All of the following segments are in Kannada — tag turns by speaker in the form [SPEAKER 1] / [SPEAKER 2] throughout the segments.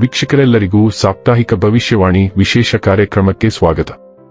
[SPEAKER 1] ವೀಕ್ಷಕರೆಲ್ಲರಿಗೂ ಸಾಪ್ತಾಹಿಕ ಭವಿಷ್ಯವಾಣಿ ವಿಶೇಷ ಕಾರ್ಯಕ್ರಮಕ್ಕೆ ಸ್ವಾಗತ.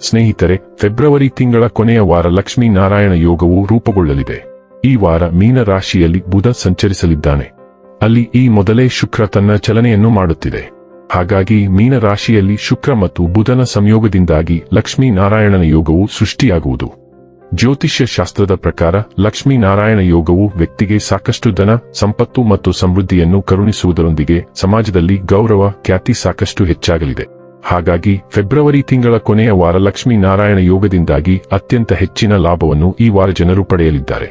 [SPEAKER 1] ಸ್ನೇಹಿತರೆ, ಫೆಬ್ರವರಿ ತಿಂಗಳ ಕೊನೆಯ ವಾರ ಲಕ್ಷ್ಮೀ ನಾರಾಯಣ ಯೋಗವು ರೂಪುಗೊಳ್ಳಲಿದೆ. ಈ ವಾರ ಮೀನ ರಾಶಿಯಲ್ಲಿ ಬುಧ ಸಂಚರಿಸಲಿದ್ದಾನೆ. ಅಲ್ಲಿ ಈ ಮೊದಲೇ ಶುಕ್ರ ತನ್ನ ಚಲನೆಯನ್ನು ಮಾಡುತ್ತಿದೆ. ಹಾಗಾಗಿ ಮೀನ ರಾಶಿಯಲ್ಲಿ ಶುಕ್ರ ಮತ್ತು ಬುಧನ ಸಂಯೋಗದಿಂದಾಗಿ ಲಕ್ಷ್ಮೀ ನಾರಾಯಣನ ಯೋಗವು ಸೃಷ್ಟಿಯಾಗುವುದು. ಜ್ಯೋತಿಷ್ಯ ಶಾಸ್ತ್ರದ ಪ್ರಕಾರ ಲಕ್ಷ್ಮೀ ನಾರಾಯಣ ಯೋಗವು ವ್ಯಕ್ತಿಗೆ ಸಾಕಷ್ಟು ಧನ, ಸಂಪತ್ತು ಮತ್ತು ಸಮೃದ್ಧಿಯನ್ನು ಕರುಣಿಸುವುದರೊಂದಿಗೆ ಸಮಾಜದಲ್ಲಿ ಗೌರವ, ಖ್ಯಾತಿ ಸಾಕಷ್ಟು ಹೆಚ್ಚಾಗಲಿದೆ. ಹಾಗಾಗಿ ಫೆಬ್ರವರಿ ತಿಂಗಳ ಕೊನೆಯ ವಾರ ಲಕ್ಷ್ಮೀನಾರಾಯಣ ಯೋಗದಿಂದಾಗಿ ಅತ್ಯಂತ ಹೆಚ್ಚಿನ ಲಾಭವನ್ನು ಈ ವಾರ ಜನರು ಪಡೆಯಲಿದ್ದಾರೆ.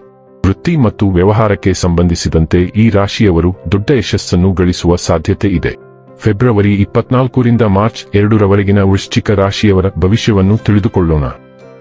[SPEAKER 1] ವೃತ್ತಿ ಮತ್ತು ವ್ಯವಹಾರಕ್ಕೆ ಸಂಬಂಧಿಸಿದಂತೆ ಈ ರಾಶಿಯವರು ದೊಡ್ಡ ಯಶಸ್ಸನ್ನು ಗಳಿಸುವ ಸಾಧ್ಯತೆ ಇದೆ. ಫೆಬ್ರವರಿ ಇಪ್ಪತ್ನಾಲ್ಕರಿಂದ ಮಾರ್ಚ್ ಎರಡರವರೆಗಿನ ವೃಶ್ಚಿಕ ರಾಶಿಯವರ ಭವಿಷ್ಯವನ್ನು ತಿಳಿದುಕೊಳ್ಳೋಣ.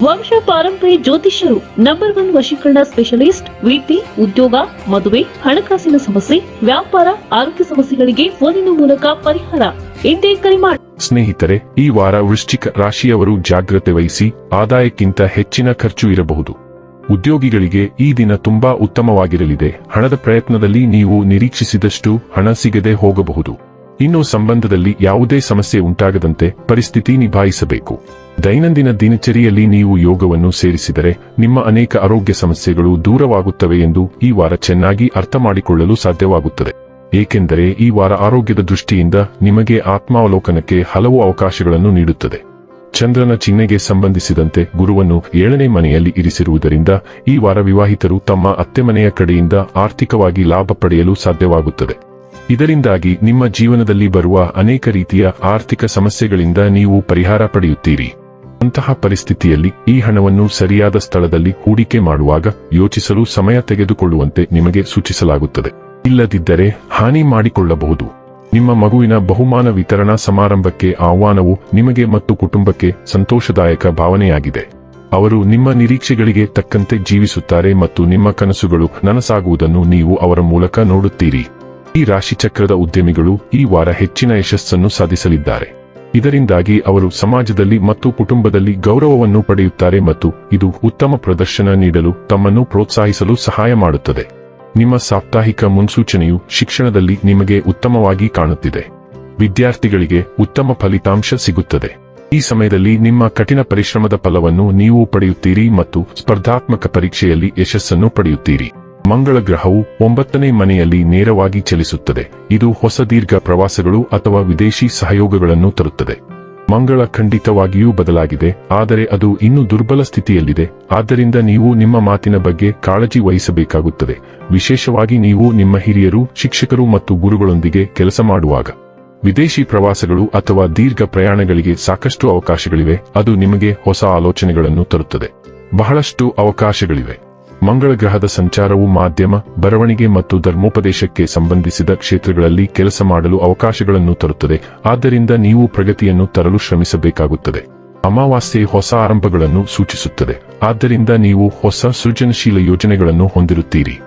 [SPEAKER 2] ವಂಶ ಪಾರಂಪರ್ಯ ಜ್ಯೋತಿಷ್ಯರು ನಂಬರ್ ಒನ್ ವಶೀಕರಣ ಸ್ಪೆಷಲಿಸ್ಟ್ ವೃತ್ತಿ ಉದ್ಯೋಗ, ಮದುವೆ, ಹಣಕಾಸಿನ ಸಮಸ್ಯೆ, ವ್ಯಾಪಾರ, ಆರೋಗ್ಯ ಸಮಸ್ಯೆಗಳಿಗೆ ಫೋನಿನ ಮೂಲಕ ಪರಿಹಾರ. ಎಂದೇ ಕರೆ ಮಾಡಿ
[SPEAKER 1] ಸ್ನೇಹಿತರೆ, ಈ ವಾರ ವೃಶ್ಚಿಕ ರಾಶಿಯವರು ಜಾಗ್ರತೆ ವಹಿಸಿ ಆದಾಯಕ್ಕಿಂತ ಹೆಚ್ಚಿನ ಖರ್ಚು ಇರಬಹುದು. ಉದ್ಯೋಗಿಗಳಿಗೆ ಈ ದಿನ ತುಂಬಾ ಉತ್ತಮವಾಗಿರಲಿದೆ. ಹಣದ ಪ್ರಯತ್ನದಲ್ಲಿ ನೀವು ನಿರೀಕ್ಷಿಸಿದಷ್ಟು ಹಣ ಸಿಗದೆ ಹೋಗಬಹುದು. ಇನ್ನು ಸಂಬಂಧದಲ್ಲಿ ಯಾವುದೇ ಸಮಸ್ಯೆ ಉಂಟಾಗದಂತೆ ಪರಿಸ್ಥಿತಿ ನಿಭಾಯಿಸಬೇಕು. ದೈನಂದಿನ ದಿನಚರಿಯಲ್ಲಿ ನೀವು ಯೋಗವನ್ನು ಸೇರಿಸಿದರೆ ನಿಮ್ಮ ಅನೇಕ ಆರೋಗ್ಯ ಸಮಸ್ಯೆಗಳು ದೂರವಾಗುತ್ತವೆ ಎಂದು ಈ ವಾರ ಚೆನ್ನಾಗಿ ಅರ್ಥ ಮಾಡಿಕೊಳ್ಳಲು ಸಾಧ್ಯವಾಗುತ್ತದೆ. ಏಕೆಂದರೆ ಈ ವಾರ ಆರೋಗ್ಯದ ದೃಷ್ಟಿಯಿಂದ ನಿಮಗೆ ಆತ್ಮಾವಲೋಕನಕ್ಕೆ ಹಲವು ಅವಕಾಶಗಳನ್ನು ನೀಡುತ್ತದೆ. ಚಂದ್ರನ ಚಿಹ್ನೆಗೆ ಸಂಬಂಧಿಸಿದಂತೆ ಗುರುವನ್ನು ಏಳನೇ ಮನೆಯಲ್ಲಿ ಇರಿಸಿರುವುದರಿಂದ ಈ ವಾರ ವಿವಾಹಿತರು ತಮ್ಮ ಅತ್ತೆ ಮನೆಯ ಕಡೆಯಿಂದ ಆರ್ಥಿಕವಾಗಿ ಲಾಭ ಪಡೆಯಲು ಸಾಧ್ಯವಾಗುತ್ತದೆ. ಇದರಿಂದಾಗಿ ನಿಮ್ಮ ಜೀವನದಲ್ಲಿ ಬರುವ ಅನೇಕ ರೀತಿಯ ಆರ್ಥಿಕ ಸಮಸ್ಯೆಗಳಿಂದ ನೀವು ಪರಿಹಾರ ಪಡೆಯುತ್ತೀರಿ. ಅಂತಹ ಪರಿಸ್ಥಿತಿಯಲ್ಲಿ ಈ ಹಣವನ್ನು ಸರಿಯಾದ ಸ್ಥಳದಲ್ಲಿ ಹೂಡಿಕೆ ಮಾಡುವಾಗ ಯೋಚಿಸಲು ಸಮಯ ತೆಗೆದುಕೊಳ್ಳುವಂತೆ ನಿಮಗೆ ಸೂಚಿಸಲಾಗುತ್ತದೆ. ಇಲ್ಲದಿದ್ದರೆ ಹಾನಿ ಮಾಡಿಕೊಳ್ಳಬಹುದು. ನಿಮ್ಮ ಮಗುವಿನ ಬಹುಮಾನ ವಿತರಣಾ ಸಮಾರಂಭಕ್ಕೆ ಆಹ್ವಾನವು ನಿಮಗೆ ಮತ್ತು ಕುಟುಂಬಕ್ಕೆ ಸಂತೋಷದಾಯಕ ಭಾವನೆಯಾಗಿದೆ. ಅವರು ನಿಮ್ಮ ನಿರೀಕ್ಷೆಗಳಿಗೆ ತಕ್ಕಂತೆ ಜೀವಿಸುತ್ತಾರೆ ಮತ್ತು ನಿಮ್ಮ ಕನಸುಗಳು ನನಸಾಗುವುದನ್ನು ನೀವು ಅವರ ಮೂಲಕ ನೋಡುತ್ತೀರಿ. ಈ ರಾಶಿಚಕ್ರದ ಉದ್ಯಮಿಗಳು ಈ ವಾರ ಹೆಚ್ಚಿನ ಯಶಸ್ಸನ್ನು ಸಾಧಿಸಲಿದ್ದಾರೆ. ಇದರಿಂದಾಗಿ ಅವರು ಸಮಾಜದಲ್ಲಿ ಮತ್ತು ಕುಟುಂಬದಲ್ಲಿ ಗೌರವವನ್ನು ಪಡೆಯುತ್ತಾರೆ ಮತ್ತು ಇದು ಉತ್ತಮ ಪ್ರದರ್ಶನ ನೀಡಲು ತಮ್ಮನ್ನು ಪ್ರೋತ್ಸಾಹಿಸಲು ಸಹಾಯ ಮಾಡುತ್ತದೆ. ನಿಮ್ಮ ಸಾಪ್ತಾಹಿಕ ಮುನ್ಸೂಚನೆಯು ಶಿಕ್ಷಣದಲ್ಲಿ ನಿಮಗೆ ಉತ್ತಮವಾಗಿ ಕಾಣುತ್ತಿದೆ. ವಿದ್ಯಾರ್ಥಿಗಳಿಗೆ ಉತ್ತಮ ಫಲಿತಾಂಶ ಸಿಗುತ್ತದೆ. ಈ ಸಮಯದಲ್ಲಿ ನಿಮ್ಮ ಕಠಿಣ ಪರಿಶ್ರಮದ ಫಲವನ್ನು ನೀವು ಪಡೆಯುತ್ತೀರಿ ಮತ್ತು ಸ್ಪರ್ಧಾತ್ಮಕ ಪರೀಕ್ಷೆಯಲ್ಲಿ ಯಶಸ್ಸನ್ನು ಪಡೆಯುತ್ತೀರಿ. ಮಂಗಳ ಗ್ರಹವು ಒಂಬತ್ತನೇ ಮನೆಯಲ್ಲಿ ನೇರವಾಗಿ ಚಲಿಸುತ್ತದೆ. ಇದು ಹೊಸ ದೀರ್ಘ ಪ್ರವಾಸಗಳು ಅಥವಾ ವಿದೇಶಿ ಸಹಯೋಗಗಳನ್ನು ತರುತ್ತದೆ. ಮಂಗಳ ಖಂಡಿತವಾಗಿಯೂ ಬದಲಾಗಿದೆ, ಆದರೆ ಅದು ಇನ್ನೂ ದುರ್ಬಲ ಸ್ಥಿತಿಯಲ್ಲಿದೆ. ಆದ್ದರಿಂದ ನೀವು ನಿಮ್ಮ ಮಾತಿನ ಬಗ್ಗೆ ಕಾಳಜಿ ವಹಿಸಬೇಕಾಗುತ್ತದೆ. ವಿಶೇಷವಾಗಿ ನೀವು ನಿಮ್ಮ ಹಿರಿಯರು, ಶಿಕ್ಷಕರು ಮತ್ತು ಗುರುಗಳೊಂದಿಗೆ ಕೆಲಸ ಮಾಡುವಾಗ. ವಿದೇಶಿ ಪ್ರವಾಸಗಳು ಅಥವಾ ದೀರ್ಘ ಪ್ರಯಾಣಗಳಿಗೆ ಸಾಕಷ್ಟು ಅವಕಾಶಗಳಿವೆ, ಅದು ನಿಮಗೆ ಹೊಸ ಆಲೋಚನೆಗಳನ್ನು ತರುತ್ತದೆ. ಬಹಳಷ್ಟು ಅವಕಾಶಗಳಿವೆ. ಮಂಗಳ ಗ್ರಹದ ಸಂಚಾರವು ಮಾಧ್ಯಮ, ಬರವಣಿಗೆ ಮತ್ತು ಧರ್ಮೋಪದೇಶಕ್ಕೆ ಸಂಬಂಧಿಸಿದ ಕ್ಷೇತ್ರಗಳಲ್ಲಿ ಕೆಲಸ ಮಾಡಲು ಅವಕಾಶಗಳನ್ನು ತರುತ್ತದೆ. ಆದ್ದರಿಂದ ನೀವು ಪ್ರಗತಿಯನ್ನು ತರಲು ಶ್ರಮಿಸಬೇಕಾಗುತ್ತದೆ. ಅಮಾವಾಸ್ಯೆ ಹೊಸ ಆರಂಭಗಳನ್ನು ಸೂಚಿಸುತ್ತದೆ. ಆದ್ದರಿಂದ ನೀವು ಹೊಸ ಸೃಜನಶೀಲ ಯೋಜನೆಗಳನ್ನು ಹೊಂದಿರುತ್ತೀರಿ.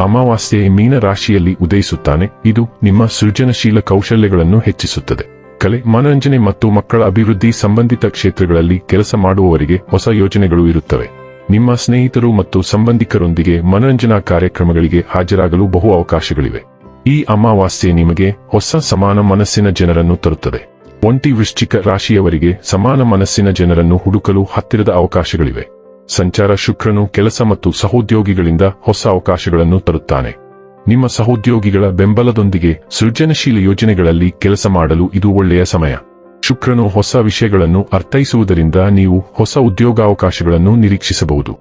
[SPEAKER 1] ಅಮಾವಾಸ್ಯೆ ಮೀನ ರಾಶಿಯಲ್ಲಿ ಉದಯಿಸುತ್ತಾನೆ. ಇದು ನಿಮ್ಮ ಸೃಜನಶೀಲ ಕೌಶಲ್ಯಗಳನ್ನು ಹೆಚ್ಚಿಸುತ್ತದೆ. ಕಲೆ, ಮನರಂಜನೆ ಮತ್ತು ಮಕ್ಕಳ ಅಭಿವೃದ್ಧಿ ಸಂಬಂಧಿತ ಕ್ಷೇತ್ರಗಳಲ್ಲಿ ಕೆಲಸ ಮಾಡುವವರಿಗೆ ಹೊಸ ಯೋಜನೆಗಳು ಇರುತ್ತವೆ. ನಿಮ್ಮ ಸ್ನೇಹಿತರು ಮತ್ತು ಸಂಬಂಧಿಕರೊಂದಿಗೆ ಮನರಂಜನಾ ಕಾರ್ಯಕ್ರಮಗಳಿಗೆ ಹಾಜರಾಗಲು ಬಹು ಅವಕಾಶಗಳಿವೆ. ಈ ಅಮಾವಾಸ್ಯೆ ನಿಮಗೆ ಹೊಸ ಸಮಾನ ಮನಸ್ಸಿನ ಜನರನ್ನು ತರುತ್ತದೆ. ಒಂಟಿ ವೃಶ್ಚಿಕ ರಾಶಿಯವರಿಗೆ ಸಮಾನ ಮನಸ್ಸಿನ ಜನರನ್ನು ಹುಡುಕಲು ಹತ್ತಿರದ ಅವಕಾಶಗಳಿವೆ. ಸಂಚಾರ ಶುಕ್ರನು ಕೆಲಸ ಮತ್ತು ಸಹೋದ್ಯೋಗಿಗಳಿಂದ ಹೊಸ ಅವಕಾಶಗಳನ್ನು ತರುತ್ತಾನೆ. ನಿಮ್ಮ ಸಹೋದ್ಯೋಗಿಗಳ ಬೆಂಬಲದೊಂದಿಗೆ ಸೃಜನಶೀಲ ಯೋಜನೆಗಳಲ್ಲಿ ಕೆಲಸ ಮಾಡಲು ಇದು ಒಳ್ಳೆಯ ಸಮಯ. ಶುಕ್ರನು ಹೊಸ ವಿಷಯಗಳನ್ನು ಅರ್ಥೈಸುವುದರಿಂದ ನೀವು ಹೊಸ ಉದ್ಯೋಗಾವಕಾಶಗಳನ್ನು ನಿರೀಕ್ಷಿಸಬಹುದು.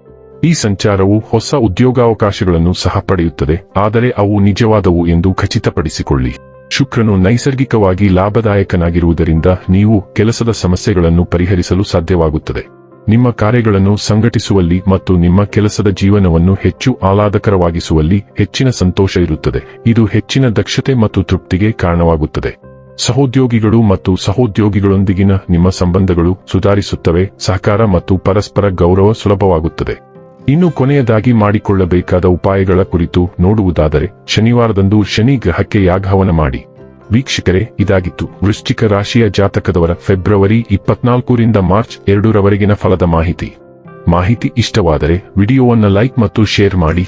[SPEAKER 1] ಈ ಸಂಚಾರವು ಹೊಸ ಉದ್ಯೋಗಾವಕಾಶಗಳನ್ನು ಸಹ ಪಡೆಯುತ್ತದೆ, ಆದರೆ ಅವು ನಿಜವಾದವು ಎಂದು ಖಚಿತಪಡಿಸಿಕೊಳ್ಳಿ. ಶುಕ್ರನು ನೈಸರ್ಗಿಕವಾಗಿ ಲಾಭದಾಯಕನಾಗಿರುವುದರಿಂದ ನೀವು ಕೆಲಸದ ಸಮಸ್ಯೆಗಳನ್ನು ಪರಿಹರಿಸಲು ಸಾಧ್ಯವಾಗುತ್ತದೆ. ನಿಮ್ಮ ಕಾರ್ಯಗಳನ್ನು ಸಂಘಟಿಸುವಲ್ಲಿ ಮತ್ತು ನಿಮ್ಮ ಕೆಲಸದ ಜೀವನವನ್ನು ಹೆಚ್ಚು ಆಹ್ಲಾದಕರವಾಗಿಸುವಲ್ಲಿ ಹೆಚ್ಚಿನ ಸಂತೋಷ ಇರುತ್ತದೆ. ಇದು ಹೆಚ್ಚಿನ ದಕ್ಷತೆ ಮತ್ತು ತೃಪ್ತಿಗೆ ಕಾರಣವಾಗುತ್ತದೆ. ಸಹೋದ್ಯೋಗಿಗಳು ಮತ್ತು ಸಹೋದ್ಯೋಗಿಗಳೊಂದಿಗಿನ ನಿಮ್ಮ ಸಂಬಂಧಗಳು ಸುಧಾರಿಸುತ್ತವೆ, ಸಹಕಾರ ಮತ್ತು ಪರಸ್ಪರ ಗೌರವ ಸುಲಭವಾಗುತ್ತದೆ. ಇನ್ನು ಕೊನೆಯದಾಗಿ ಮಾಡಿಕೊಳ್ಳಬೇಕಾದ ಉಪಾಯಗಳ ಕುರಿತು ನೋಡುವುದಾದರೆ, ಶನಿವಾರದಂದು ಶನಿ ಗ್ರಹಕ್ಕೆ ಯಾಗಹವನ ಮಾಡಿ. ವೀಕ್ಷಕರೇ, ಇದಾಗಿತ್ತು. ವೃಶ್ಚಿಕ ರಾಶಿಯ ಜಾತಕದವರ ಫೆಬ್ರವರಿ ಇಪ್ಪತ್ನಾಲ್ಕರಿಂದ ಮಾರ್ಚ್ ಎರಡರವರೆಗಿನ ಫಲದ ಮಾಹಿತಿ. ಮಾಹಿತಿ ಇಷ್ಟವಾದರೆ ವಿಡಿಯೋವನ್ನು ಲೈಕ್ ಮತ್ತು ಶೇರ್ ಮಾಡಿ.